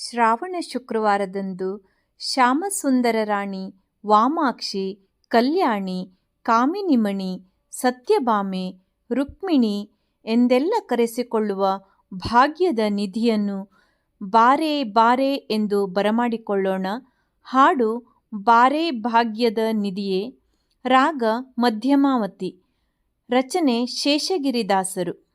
ಶ್ರಾವಣ ಶುಕ್ರವಾರದಂದು ಶ್ಯಾಮಸುಂದರ ರಾಣಿ ವಾಮಾಕ್ಷಿ, ಕಲ್ಯಾಣಿ, ಕಾಮಿನಿಮಣಿ, ಸತ್ಯಭಾಮೆ, ರುಕ್ಮಿಣಿ ಎಂದೆಲ್ಲ ಕರೆಸಿಕೊಳ್ಳುವ ಭಾಗ್ಯದ ನಿಧಿಯನ್ನು ಬಾರೆ ಬಾರೆ ಎಂದು ಬರಮಾಡಿಕೊಳ್ಳೋಣ. ಹಾಡು ಬಾರೆ ಭಾಗ್ಯದ ನಿಧಿಯೇ. ರಾಗ ಮಧ್ಯಮಾವತಿ. ರಚನೆ ಶೇಷಗಿರಿದಾಸರು.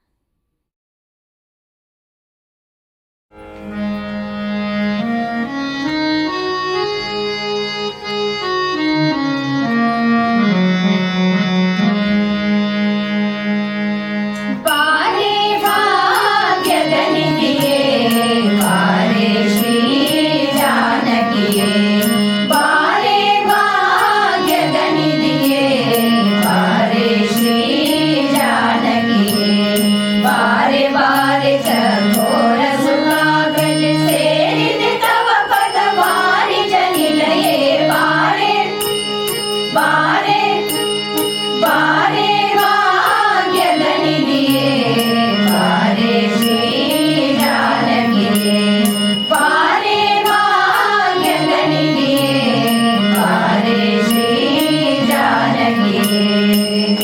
You.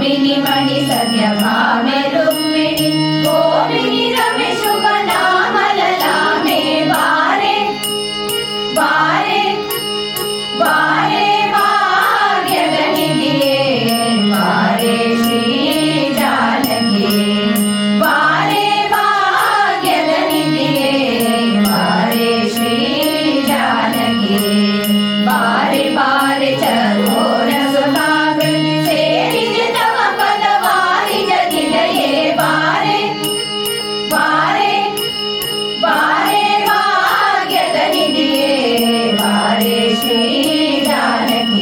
ಮಿನಿ ಮಣಿ ಸತ್ಯ ಭಾವೆ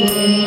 Amém.